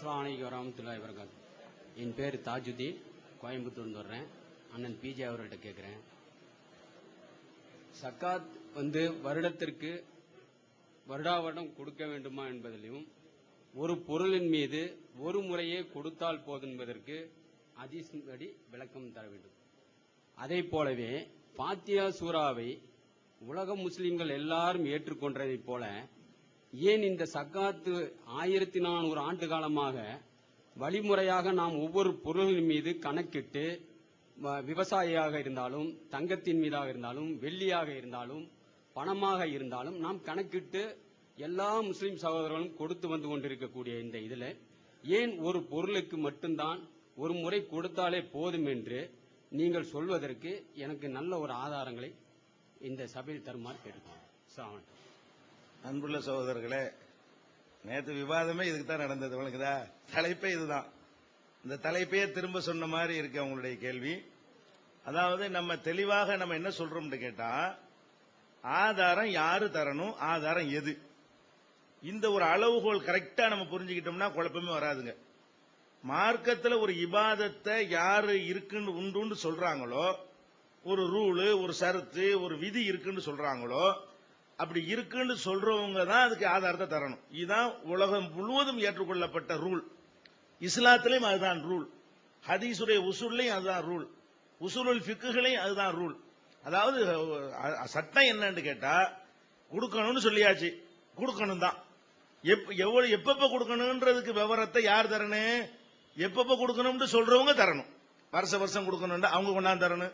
அஸ்லாம் வரமத்துல்லா வரமத்துல்லாஹி வரகாத் என் பேர் தாஜுதீன். கோயம்புத்தூர்ந்து வர்றேன் அண்ணன் பிஜே அவர்கள்ட்ட கேட்குறேன் சக்காத் வந்து வருடத்திற்கு வருடா வருடம் கொடுக்க வேண்டுமா என்பதிலும் ஒரு பொருளின் மீது ஒரு முறையே கொடுத்தால் போதும் என்பதற்கு அதிசன்படி விளக்கம் தர வேண்டும். அதே போலவே பாத்தியா சூறாவை உலக முஸ்லிம்கள் எல்லாரும் ஏற்றுக்கொண்டதைப் போல ஏன் இந்த சக்காத்து ஆயிரத்தி நானூறு ஆண்டு காலமாக வழிமுறையாக நாம் ஒவ்வொரு பொருளின் மீது கணக்கிட்டு வ- விவசாயியாக இருந்தாலும் தங்கத்தின் மீதாக இருந்தாலும் வெள்ளியாக இருந்தாலும் பணமாக இருந்தாலும் நாம் கணக்கிட்டு எல்லா முஸ்லிம் சகோதரர்களும் கொடுத்து வந்து கொண்டிருக்கக்கூடிய இந்த இதில் ஏன் ஒரு பொருளுக்கு மட்டும்தான் ஒரு முறை கொடுத்தாலே போதும் என்று நீங்கள் சொல்வதற்கு எனக்கு நல்ல ஒரு ஆதாரங்களை இந்த சபையில் தருமாறு கேட்டுக்கோங்க அஸ்ஸலாமு அன்புள்ள சகோதரர்களே நேற்று விவாதமே இதுக்கு தான் நடந்தது வழங்குதா தலைப்பே இதுதான். இந்த தலைப்பையே திரும்ப சொன்ன மாதிரி இருக்கு அவங்களுடைய கேள்வி. அதாவது நம்ம தெளிவாக நம்ம என்ன சொல்றோம்னு கேட்டா ஆதாரம் யாரு தரணும்? ஆதாரம் எது? இந்த ஒரு அளவுகோல் கரெக்டா நம்ம புரிஞ்சுக்கிட்டோம்னா குழப்பமே வராதுங்க. மார்க்கத்தில் ஒரு இபாதத்தை யாரு இருக்குன்னு உண்டுன்னு சொல்றாங்களோ ஒரு ரூலு ஒரு சருத்து ஒரு விதி இருக்குன்னு சொல்றாங்களோ அப்படி இருக்குன்னு சொல்றவங்க தான் அதுக்கு ஆதாரத்தை தரணும். இதுதான் உலகம் முழுவதும் ஏற்றுக்கொள்ளப்பட்ட ரூல். இஸ்லாத்திலையும் அதுதான் ரூல். ஹதீஸுடைய உசூல்லையும் அதுதான் ரூல். உசூலுல் ஃபிக்குகளையும் அதுதான் ரூல். அதாவது சட்டம் என்னன்னு கேட்டா கொடுக்கணும்னு சொல்லியாச்சு. கொடுக்கணும் தான். எப்- எவ்வளவு எப்பப்ப கொடுக்கணும்ன்றதுக்கு விவரத்தை யார் தரணும்? எப்பப்ப கொடுக்கணும்னு சொல்றவங்க தரணும். வருஷ வருஷம் கொடுக்கணும்னு அவங்க கொண்டாந்து தரணும்.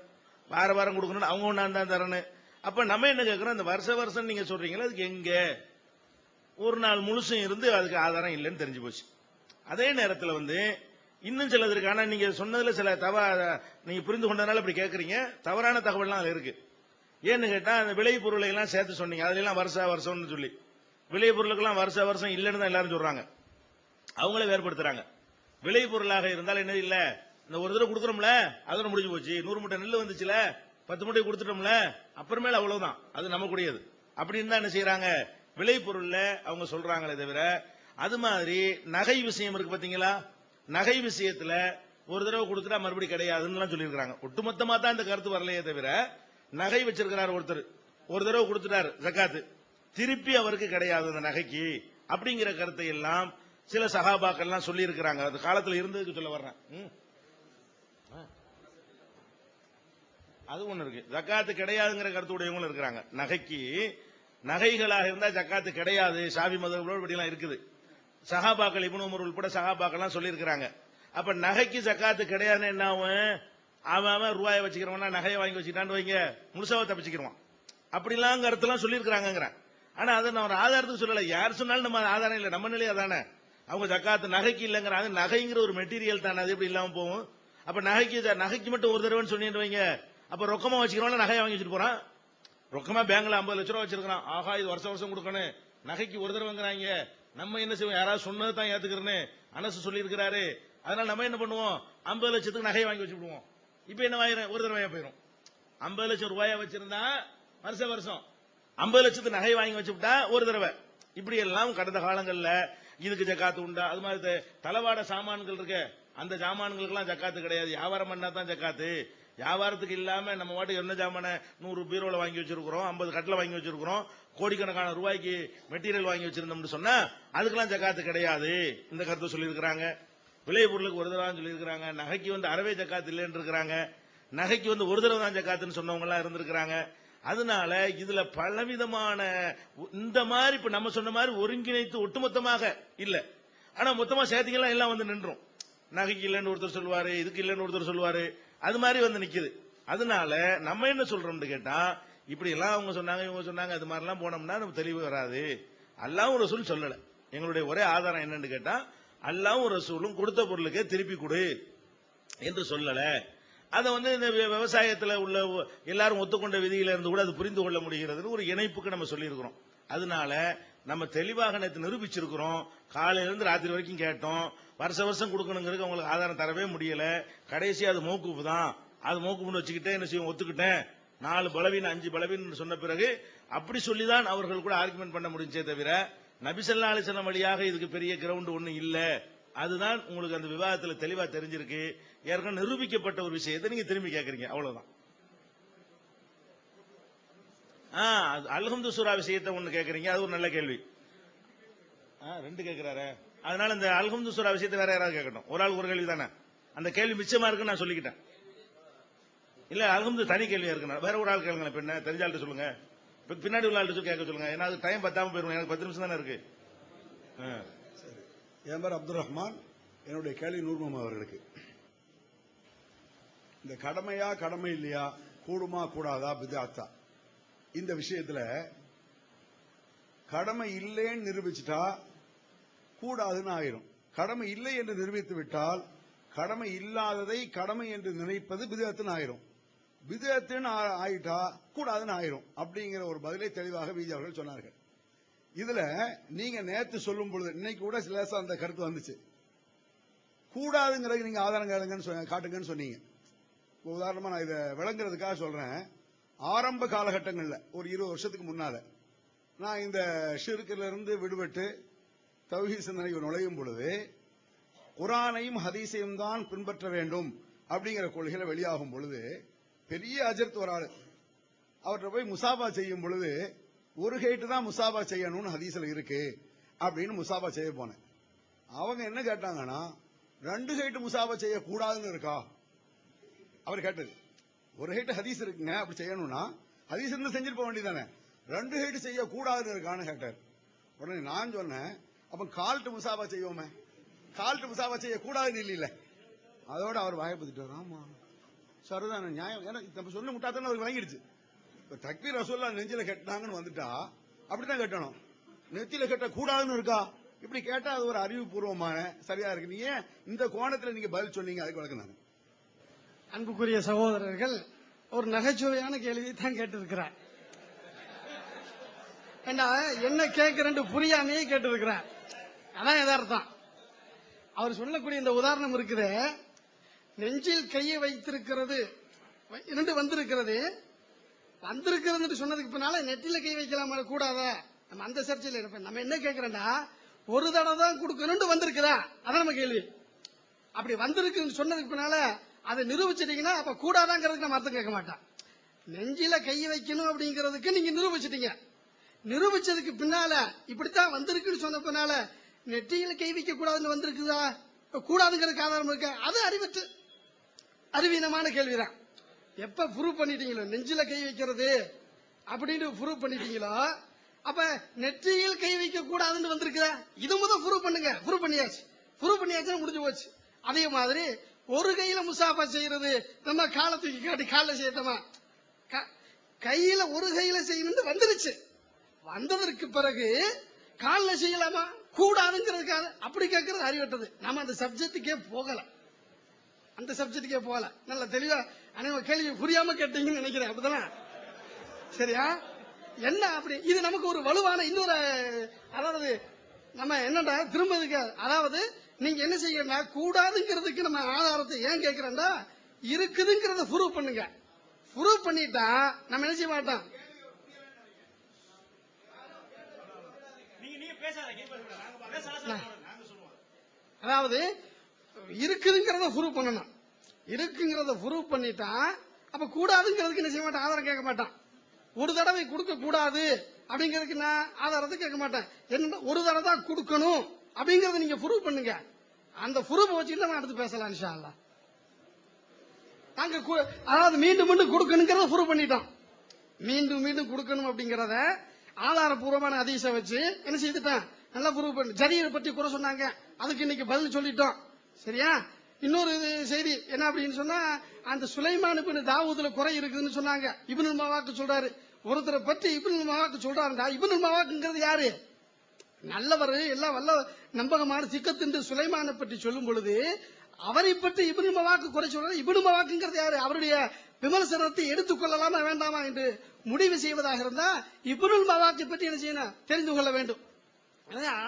வார வாரம் கொடுக்கணும்னு அவங்க கொண்டாந்து தான் தரணும். அப்ப நம்ம என்ன கேட்கிறோம் இந்த வருஷ வருஷம் நீங்க சொல்றீங்களா? அதுக்கு எங்க? ஒரு நாள் முழுசும் இருந்து அதுக்கு ஆதாரம் இல்லைன்னு தெரிஞ்சு போச்சு. அதே நேரத்தில் வந்து இன்னும் சிலது இருக்கு ஆனா நீங்க சொன்னதுல சில தவ நீங்க புரிந்து கொண்டதுனால இப்படி கேட்கறீங்க தவறான தகவல்லாம் அதுல இருக்கு. ஏன்னு கேட்டா அந்த விளை பொருளை எல்லாம் சேர்த்து சொன்னீங்க. அதுல எல்லாம் வருஷ வருஷம்னு சொல்லி. விளை பொருளுக்கெல்லாம் வருஷ வருஷம் இல்லைன்னு தான் எல்லாரும் சொல்றாங்க. அவங்களே வேறுபடுத்துறாங்க. விளை பொருளாக இருந்தால் என்ன இல்ல? இந்த ஒரு தடவை கொடுக்குறோம்ல அதோட முடிஞ்சு போச்சு. நூறு மூட்டை நெல் வந்துச்சுல? பத்து மூட்டை கொடுத்துட்டோம்ல அப்புறமேல அவ்வளவுதான். அது நமக்குடையது அப்படின்னு தான் என்ன செய்யறாங்க விளைபொருள்ல அவங்க சொல்றாங்களே தவிர அது மாதிரி நகை விஷயம் இருக்கு பாத்தீங்களா? நகை விஷயத்துல ஒரு தடவை கொடுத்துட்டா மறுபடியும் கிடையாதுன்னு சொல்லியிருக்காங்க ஒட்டுமொத்தமா தான் இந்த கருத்து வரலையே தவிர நகை வச்சிருக்கிறார் ஒருத்தர். ஒரு தடவை கொடுத்துட்டார் ஜக்காத்து. திருப்பி அவருக்கு கிடையாது அந்த நகைக்கு. அப்படிங்கிற கருத்தை எல்லாம் சில சகாபாக்கள் எல்லாம் சொல்லி இருக்கிறாங்க அது காலத்துல இருந்ததுக்கு சொல்ல வர்றேன். அது ஒண்ணு இருக்கு. ஜக்காத்து கிடையாதுங்கிற கருத்துடையவங்களும் இருக்கிறாங்க. நகைக்கு நகைகளாக இருந்தா ஜக்காத்து கிடையாது. சாவி மதங்களோட இப்படிலாம் இருக்குது. சகாபாக்கள் இப்னு உமர் உட்பட சகாபாக்கள்லாம் சொல்லியிருக்கிறாங்க. அப்ப நகைக்கு ஜக்காத்து கிடையாதுன்னு என்ன ஆகும்? அவன் அவன் ரூபாயை வச்சுக்கிறவனா நகையை வாங்கி வச்சுக்கிட்டான்னு வைங்க. முழுசாவை தப்பிச்சுக்கிடுவான் அப்படிலாம் கருத்துலாம் சொல்லியிருக்கிறாங்கிறேன் ஆனா அதை நான் ஒரு ஆதாரத்துக்கு சொல்லல. யார் சொன்னாலும் நம்ம ஆதாரம் இல்லை. நம்ம நிலையா தானே? அவங்க ஜக்காத்து நகைக்கு இல்லைங்கிறாங்க நகைங்கிற ஒரு மெட்டீரியல் தானே. அது எப்படி இல்லாமல் போகும்? அப்ப நகைக்கு நகைக்கு மட்டும் ஒரு தடவைன்னு சொன்னீங்க வைங்க. அப்ப ரொக்கமா வச்சுக்கிறவன நகையை வாங்கி வச்சுட்டு போறான். ரொக்கமா பேங்க்ல ஐம்பது லட்ச ரூபா வச்சிருக்கான் ஆஹா இது வருஷம் வருஷம் கொடுக்கணும் நகைக்கு ஒரு தடவைங்கிறாங்க நம்ம என்ன செய்வோம்? யாராவது சொன்னது தான் ஏத்துக்கிறேன்னு அனசு சொல்லி இருக்கிறாரு அதனால நம்ம என்ன பண்ணுவோம்? ஐம்பது லட்சத்துக்கு நகையை வாங்கி வச்சு விடுவோம் இப்ப என்ன ஆயிரும் ஒரு தடவையா போயிரும். ஐம்பது லட்சம் ரூபாயா வச்சிருந்தா வருஷம் வருஷம். ஐம்பது லட்சத்துக்கு நகை வாங்கி வச்சுட்டா ஒரு தடவை. இப்படி எல்லாம் கடந்த காலங்கள்ல இதுக்கு ஜக்காத்து உண்டா? அது மாதிரி த- தளவாட சாமான்கள் இருக்கு. அந்த சாமான்களுக்கெல்லாம் ஜக்காத்து கிடையாது. வியாபாரம் பண்ணா தான் ஜக்காத்து. வியாபாரத்துக்கு இல்லாம நம்ம வாட்டுக்கு என்ன ஜாமான நூறு பீரோல வாங்கி வச்சிருக்கிறோம் ஐம்பது கட்டில வாங்கி வச்சிருக்கிறோம் கோடிக்கணக்கான ரூபாய்க்கு மெட்டீரியல் வாங்கி வச்சிருந்தோம்னு சொன்னா அதுக்கெல்லாம் ஜக்காத்து கிடையாது. இந்த கருத்தை சொல்லியிருக்கிறாங்க. விளை பொருளுக்கு ஒரு தடவை சொல்லியிருக்கிறாங்க. நகைக்கு வந்து அறவே ஜக்காத்து இல்லைன்னு இருக்கிறாங்க. நகைக்கு வந்து ஒரு தடவை தான் ஜக்காத்துன்னு சொன்னவங்க எல்லாம் இருந்திருக்கிறாங்க. அதனால இதுல பலவிதமான இந்த மாதிரி இப்ப நம்ம சொன்ன மாதிரி ஒருங்கிணைத்து ஒட்டுமொத்தமாக இல்ல. ஆனா மொத்தமா சேர்த்தீங்கன்னா எல்லாம் வந்து நின்றும் நகைக்கு இல்லைன்னு ஒருத்தர் சொல்லுவாரு இதுக்கு இல்லைன்னு ஒருத்தர் சொல்லுவாரு. அது மாதிரி வந்து நிக்குது. அதனால நம்ம என்ன சொல்றோம்னு கேட்டா இப்படி எல்லாம் அவங்க சொன்னாங்க இவங்க சொன்னாங்க அது மாதிரி எல்லாம் போனோம்னா நம்ம தெளிவு வராது. அல்லாவும் ரசூல் சொல்லல. எங்களுடைய ஒரே ஆதாரம் என்னன்னு கேட்டா அல்லாவும் ரசூலும் கொடுத்த பொருளுக்கே திருப்பி கொடு என்று சொல்லல. அதை வந்து இந்த வி- விவசாயத்துல உள்ள எல்லாரும் ஒத்துக்கொண்ட விதியில இருந்து கூட அது புரிந்து கொள்ள முடிகிறதுன்னு ஒரு இணைப்புக்கு நம்ம சொல்லியிருக்கிறோம். அதனால நம்ம தெளிவாக நேற்று நிரூபிச்சிருக்கிறோம். காலையிலிருந்து ராத்திரி வரைக்கும் கேட்டோம். வருஷ வருஷம் கொடுக்கணுங்கிறது அவங்களுக்கு ஆதாரம் தரவே முடியல. கடைசி அது மூக்குப்பு தான். அது மௌக்கூப்னு வச்சுக்கிட்டே என்ன செய்வோம்? ஒத்துக்கிட்டேன். நாலு பலவீன அஞ்சு பலவீன் சொன்ன பிறகு அப்படி சொல்லிதான் அவர்கள் கூட ஆர்குமெண்ட் பண்ண முடிஞ்சே தவிர நபிசல்லா அலிசல்லம் வழியாக இதுக்கு பெரிய கிரவுண்ட் ஒன்றும் இல்லை. அதுதான் உங்களுக்கு அந்த விவாதத்தில் தெளிவாக தெரிஞ்சிருக்கு. ஏற்கனவே நிரூபிக்கப்பட்ட ஒரு விஷயத்தை நீங்க திரும்பி கேட்கறீங்க அவ்வளவுதான் ஆ, அது அல்ஹம்து சூரா விஷயத்தை ஒண்ணு கேக்குறீங்க. அது ஒரு நல்ல கேள்வி. ஆ, ரெண்டு கேக்குறாரு. அதனால இந்த அல்ஹம்து சூரா விஷயத்தை வேற யாராவது கேட்கட்டும். ஒரு ஆள் ஒரு கேள்வி தானே. அந்த கேள்வி மிச்சமா இருக்குன்னு நான் சொல்லிக்கிட்டேன். இல்ல அல்ஹம்து தனி கேள்வியா இருக்கு வேற ஒரு ஆள் கேளுங்க பின்ன என்ன சொல்லுங்க. பின்னாடி உள்ள ஆள்கிட்ட கேட்க சொல்லுங்க. ஏன்னா அது டைம் பத்தாம போயிடும் எனக்கு பத்து நிமிஷம் தானே இருக்கு. என் பேர் அப்துல் ரஹ்மான். என்னுடைய கேள்வி நூர்மம் அவர்களுக்கு. இந்த கடமையா கடமை இல்லையா? கூடுமா கூடாதா? பிதாத்தா. இந்த விஷயத்துல கடமை இல்லைன்னு நிரூபிச்சுட்டா கூடாதுன்னு ஆயிரும். கடமை இல்லை என்று நிரூபித்து விட்டால் கடமை இல்லாததை கடமை என்று நினைப்பது பிதத்துன்னு ஆயிரும். பிதத்துன்னு ஆ- ஆயிட்டா கூடாதுன்னு ஆயிரும் அப்படிங்கிற ஒரு பதிலை தெளிவாக பிஜி அவர்கள் சொன்னார்கள். இதுல நீங்க நேத்து சொல்லும் பொழுது இன்னைக்கு கூட லேசா அந்த கருத்து வந்துச்சு. கூடாதுங்கிறது நீங்க ஆதாரம் சொ- காட்டுங்கன்னு சொன்னீங்க. உதாரணமா நான் இதை விளங்குறதுக்காக சொல்றேன். ஆரம்ப காலகட்டங்களில் ஒரு இருபது வருஷத்துக்கு முன்னால நான் இந்த ஷிர்கில இருந்து விடுபட்டு தௌஹீத் சிந்தனைக்கு நுழையும் பொழுது குரானையும் ஹதீஸையும் தான் பின்பற்ற வேண்டும் அப்படிங்கிற கொள்கையில வெளியாகும் பொழுது பெரிய அஜர்த் ஒரு ஆள். அவர்கிட்ட போய் முசாபா செய்யும் பொழுது ஒரு ஹைட்டு தான் முசாபா செய்யணும்னு ஹதீஸ்ல இருக்கு அப்படின்னு முசாபா செய்ய போனேன். அவங்க என்ன கேட்டாங்கன்னா ரெண்டு ஹைட்டு முசாபா செய்யக்கூடாதுன்னு இருக்கா? அவர் கேட்டது. ஒரு ஹைட் ஹதீஸ் இருக்குங்க அப்படி செய்யணும்னா ஹதீஸ் இருந்து செஞ்சுட்டு போக வேண்டியதானே ரெண்டு ஹைட் செய்யக்கூடாதுன்னு இருக்கான்னு கேட்டார். உடனே நான் சொன்னேன் அப்ப கால்ட்டு முசாபா செய்வோமே? கால்ட்டு முசாபா செய்யக்கூடாதுன்னு இல்லைல்ல அதோட அவர் வாயப்பத்துட்டார் ஆமா. சரிதான நியாயம். ஏன்னா நம்ம சொன்ன முட்டாத்தானே அவருக்கு வாங்கிடுச்சு. இப்ப தக்பீர் ரசோல்லா நெஞ்சில கட்டினாங்கன்னு வந்துட்டா அப்படிதான் கட்டணும். நெத்தியில கட்ட கூடாதுன்னு இருக்கா? இப்படி கேட்டா அது ஒரு அறிவுபூர்வமான சரியா இருக்கு. நீ ஏன் இந்த கோணத்துல நீங்க பதில் சொன்னீங்க அதுக்கு வழக்கம் தானே? அன்புக்குரிய சகோதரர்கள் ஒரு நகைச்சுவையான கேள்வியை தான் கேட்டிருக்கிறார். ஏண்டா என்ன கேட்கிறேன்னு புரியாமையே கேட்டிருக்கிறார் அதான் எதார்த்தம் அவர் சொல்லக்கூடிய இந்த உதாரணம் இருக்குது நெஞ்சில் கையை வைத்திருக்கிறது வை- இரண்டு வந்திருக்கிறது. வந்திருக்கிறது சொன்னதுக்கு பின்னால நெட்டில கை வைக்கலாமா கூடாதா? நம்ம அந்த சர்ச்சையில் இருப்போம். நம்ம என்ன கேட்கிறோம்டா ஒரு தடவை தான் கொடுக்கணும்னு வந்திருக்குதா? அதான் நம்ம கேள்வி. அப்படி வந்திருக்குன்னு சொன்னதுக்கு பின்னால அதை நிரூபிச்சிட்டீங்கன்னா அப்ப கூடாதாங்கிறதுக்கு நம்ம அர்த்தம் கேட்க மாட்டான். நெஞ்சில கை வைக்கணும் அப்படிங்கிறதுக்கு நீங்க நிரூபிச்சிட்டீங்க. நிரூபிச்சதுக்கு பின்னால இப்படித்தான் வந்திருக்குன்னு சொன்ன பின்னால நெற்றியில கை வைக்க கூடாதுன்னு வந்திருக்குதா? இப்ப கூடாதுங்கிறதுக்கு ஆதாரம் இருக்க? அது அறிவற்று அறிவீனமான கேள்விதான். எப்ப ப்ரூவ் பண்ணிட்டீங்களோ? நெஞ்சில கை வைக்கிறது அப்படின்னு ப்ரூவ் பண்ணிட்டீங்களோ அப்ப நெற்றியில் கை வைக்க கூடாதுன்னு வந்திருக்குதா? இது முதல் ப்ரூவ் பண்ணுங்க. ப்ரூவ் பண்ணியாச்சு. ப்ரூவ் பண்ணியாச்சுன்னா முடிஞ்சு போச்சு. அதே மாதிரி ஒரு கையில முசாஃபா செய்யறது நம்ம காலை தூக்கி காட்டி காலில் செய்யட்டோமா? க- கையில ஒரு கையில செய்யணும்னு வந்துருச்சு. வந்ததற்கு பிறகு காலில் செய்யலாமா? கூடாதுங்கிறதுக்காக அப்படி கேட்கறது அறிவட்டது நாம அந்த சப்ஜெக்டுக்கே போகல. அந்த சப்ஜெக்டுக்கே போகல. நல்ல தெளிவா அனைவரும் கேள்வி புரியாம கேட்டீங்கன்னு நினைக்கிறேன். அப்படிதானே? சரியா? என்ன அப்படி? இது நமக்கு ஒரு வலுவான இன்னொரு அதாவது நம்ம என்னடா திரும்ப அதாவது நீங்க என்ன செய்யணும்னா கூடாதுங்கிறதுக்கு நம்ம ஆதாரத்தை ஏன் கேட்கிறோம்டா இருக்குதுங்கிறத ப்ரூவ் பண்ணுங்க. ப்ரூவ் பண்ணிட்டா நம்ம என்ன செய்ய மாட்டோம்? அதாவது இருக்குதுங்கிறத ப்ரூவ் பண்ணணும். இருக்குங்கிறத ப்ரூவ் பண்ணிட்டா அப்ப கூடாதுங்கிறதுக்கு என்ன செய்ய மாட்டான் ஆதாரம் கேட்க மாட்டான் ஒரு தடவை கொடுக்க கூடாது அப்படிங்கிறதுக்கு நான் ஆதாரத்தை கேட்க மாட்டேன். என்ன ஒரு தடவை தான் கொடுக்கணும். அப்படிங்கறத நீங்க ப்ரூவ் பண்ணுங்க. அந்த ப்ரூவ் வச்சுட்டு நான் அடுத்து பேசலாம் இன்ஷா அல்லா நாங்க கு- அதாவது மீண்டும் மீண்டும் கொடுக்கணுங்கிறத ப்ரூவ் பண்ணிட்டோம். மீண்டும் மீண்டும் கொடுக்கணும் அப்படிங்கறத ஆதாரபூர்வமான அதிச வச்சு என்ன செய்துட்டேன்? நல்லா ப்ரூவ் பண்ணி ஜரியரை பற்றி குறை சொன்னாங்க. அதுக்கு இன்னைக்கு பதில் சொல்லிட்டோம். சரியா? இன்னொரு இது செய்தி என்ன அப்படின்னு சொன்னா அந்த சுலைமான் இப்னு தாவூதுல குறை இருக்குதுன்னு சொன்னாங்க. இபின் மவாக்கு சொல்றாரு. ஒருத்தரை பற்றி இபின் மவாக்கு சொல்றாருடா இபின் மவாக்குங்கிறது யாரு? நல்லவர் எல்லாம் வல்ல நம்பகமான சிக்கத்தின்று சுலைமானை பற்றி சொல்லும் பொழுது அவரை பற்றி இப்னு மவாக்கு குறை சொல்றது இப்னு மவாக்குங்கிறது யாரு? அவருடைய விமர்சனத்தை எடுத்துக்கொள்ளலாமா வேண்டாமா என்று முடிவு செய்வதாக இருந்தா இப்னுல் மவாக்கு பற்றி என்ன செய்யணும்? தெரிந்து கொள்ள வேண்டும்.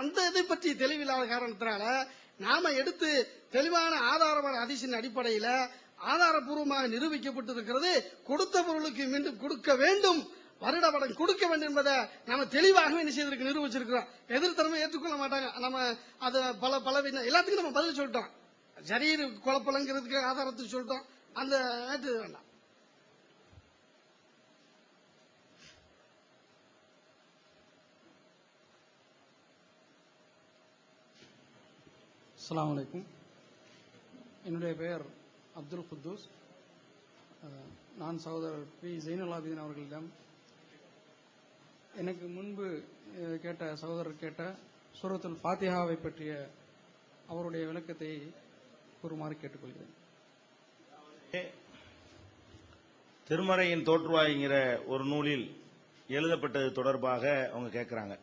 அந்த இதை பற்றி தெளிவில்லாத காரணத்தினால நாம எடுத்து தெளிவான ஆதாரமான அதிசின் அடிப்படையில ஆதாரபூர்வமாக நிரூபிக்கப்பட்டிருக்கிறது கொடுத்த பொருளுக்கு மீண்டும் கொடுக்க வேண்டும் வருட படம் கொடுக்க வேண்டும் என்பதை நம்ம தெளிவாகவே என்ன செய்திருக்கு நிரூபிச்சிருக்கிறோம். எதிர்த்தரமே ஏற்றுக்கொள்ள மாட்டாங்க. நம்ம அது பல பல எல்லாத்துக்கும் நம்ம பதில் சொல்லிட்டோம். சரீர் குழப்பலங்கிறதுக்கு ஆதாரத்தை சொல்லிட்டோம். அந்த நேற்று வேண்டாம். அஸ்ஸலாமு வலைக்கும் என்னுடைய பெயர் அப்துல் குத்தூஸ். நான் சகோதரர் பி. ஜெயினுல் ஆபிதீன் அவர்களிடம் எனக்கு முன்பு கேட்ட சகோதரர் கேட்ட சூரத்துல் ஃபாத்திஹாவை பற்றிய அவருடைய விளக்கத்தை கூறுமாறு கேட்டுக்கொள்கிறேன். திருமறையின் தோற்றுவாய்ங்கிற ஒரு நூலில் எழுதப்பட்டது தொடர்பாக அவங்க கேட்கிறாங்க